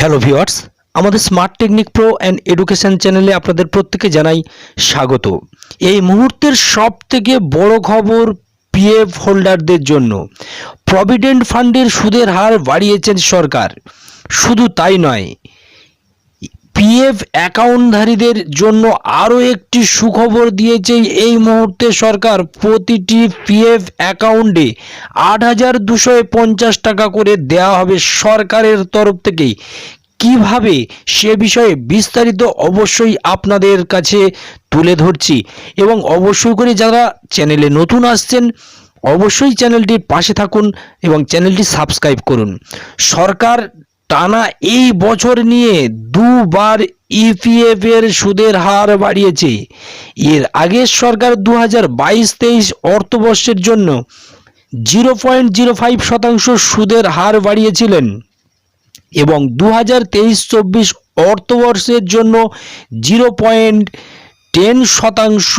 Hello viewers আমাদের smart technique pro and education চ্যানেলে আপনাদের প্রত্যেকে জানাই স্বাগত। এই মুহূর্তের সব থেকে বড় খবর পিএফ হোল্ডারদের জন্য। প্রভিডেন্ট ফান্ডের সুদের হার বাড়িয়েছেন সরকার। শুধু তাই নয় পিএফ অ্যাকাউন্টধারীদের জন্য আরও একটি সুখবর দিয়েছে এই মুহূর্তে সরকার। প্রতিটি পিএফ অ্যাকাউন্টে আট হাজার দুশো পঞ্চাশ টাকা করে দেওয়া হবে সরকারের তরফ থেকেই। কীভাবে সে বিষয়ে বিস্তারিত অবশ্যই আপনাদের কাছে তুলে ধরছি এবং অবশ্যই করে যারা চ্যানেলে নতুন আসছেন, অবশ্যই চ্যানেলটির পাশে থাকুন এবং চ্যানেলটি সাবস্ক্রাইব করুন। সরকার টানা এই বছর নিয়ে দুবার ইপিএফ এর সুদের হার বাড়িয়েছে। এর আগে সরকার দু হাজার বাইশ তেইশ অর্থবর্ষের জন্য জিরো পয়েন্ট জিরো ফাইভ শতাংশ সুদের হার বাড়িয়েছিলেন এবং দু হাজার তেইশ চব্বিশ অর্থবর্ষের জন্য জিরো পয়েন্ট টেন শতাংশ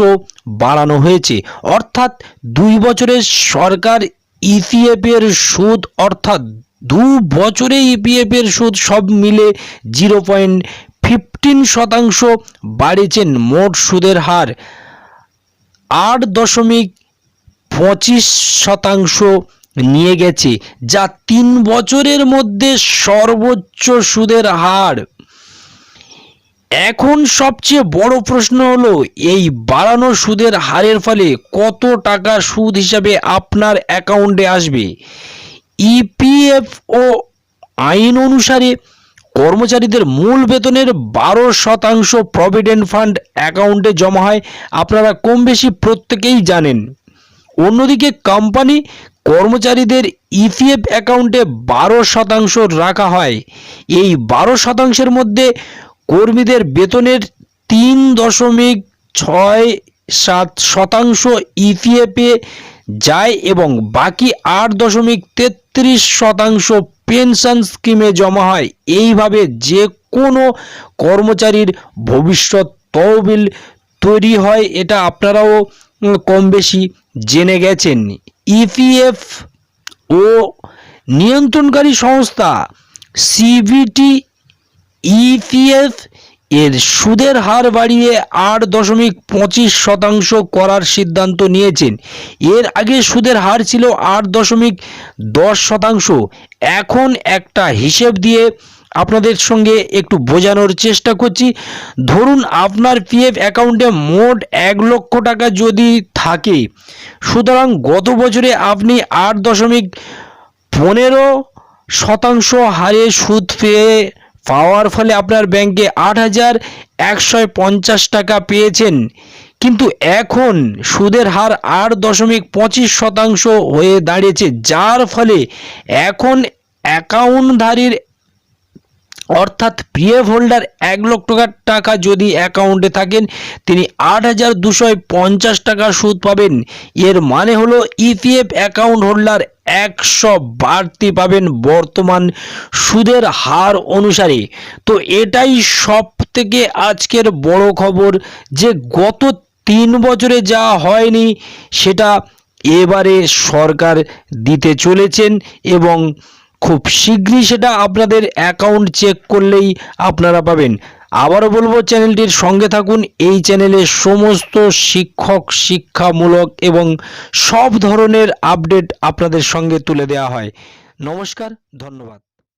বাড়ানো হয়েছে। অর্থাৎ দুই বছরের সরকার ইপিএফ এর সুদ অর্থাৎ দু বছরে ইপিএফ এর সুদ সব মিলে জিরো পয়েন্ট ফিফটিন শতাংশ বাড়িয়েছেন মোট সুদের হার। আট দশমিক পঁচিশ শতাংশ নিয়ে গেছে, যা তিন বছরের মধ্যে সর্বোচ্চ সুদের হার। এখন সবচেয়ে বড় প্রশ্ন হলো, এই বাড়ানো সুদের হারের ফলে কত টাকা সুদ হিসাবে আপনার অ্যাকাউন্টে আসবে? ইপিএফও আইন অনুসারে কর্মচারীদের মূল বেতনের বারো শতাংশ প্রভিডেন্ট ফান্ড অ্যাকাউন্টে জমা হয়। আপনারা কম বেশি প্রত্যেকেই জানেন। অন্যদিকে কোম্পানি কর্মচারীদের ইপিএফ অ্যাকাউন্টে বারো শতাংশ রাখা হয়। এই বারো শতাংশের মধ্যে কর্মীদের বেতনের তিন দশমিক ছয় সাত শতাংশ ইপিএফে যায় এবং বাকি আট দশমিক তেত্রিশ শতাংশ পেনশন স্কিমে জমা হয়। এইভাবে যে কোনো কর্মচারীর ভবিষ্যৎ তহবিল তৈরি হয়, এটা আপনারাও কম বেশি জেনে গেছেন। ইপিএফ ও নিয়ন্ত্রণকারী সংস্থা সিবিটি ইপিএফ এর সুদের হার বাড়িয়ে আট দশমিক পঁচিশ শতাংশ করার সিদ্ধান্ত নিয়েছেন। এর আগে সুদের হার ছিল আট দশমিক দশ শতাংশ। এখন একটা হিসেব দিয়ে আপনাদের সঙ্গে একটু বোঝানোর চেষ্টা করছি। ধরুন আপনার পিএফ অ্যাকাউন্টে মোট এক লক্ষ টাকা যদি থাকে, সুতরাং গত বছরে আপনি আট দশমিক পনেরো শতাংশ হারে সুদ পেয়ে পাওয়ার ফলে আপনার ব্যাংকে আট হাজার একশো পঞ্চাশ টাকা পেয়েছেন। কিন্তু এখন সুদের হার আট দশমিক পঁচিশ শতাংশ হয়ে দাঁড়িয়েছে, যার ফলে এখন অ্যাকাউন্টধারীর অর্থাৎ পিএফ হোল্ডার এক লক্ষ টাকা- টাকা যদি অ্যাকাউন্টে থাকেন, তিনি আট হাজার দুশো পঞ্চাশ টাকা সুদ পাবেন। এর মানে হলো ইপিএফ অ্যাকাউন্ট হোল্ডার একশো বাড়তি পাবেন বর্তমান সুদের হার অনুসারে। তো এটাই সব থেকে আজকের বড় খবর যে গত তিন বছরে যা হয়নি, সেটা এবারে সরকার দিতে চলেছেন এবং খুব শীঘ্রই সেটা আপনাদের অ্যাকাউন্ট চেক করলেই আপনারা পাবেন। আবারও বলব, চ্যানেলটির সঙ্গে থাকুন। এই চ্যানেলে সমস্ত শিক্ষক, শিক্ষামূলক এবং সব ধরনের আপডেট আপনাদের সঙ্গে তুলে দেওয়া হয়। নমস্কার, ধন্যবাদ।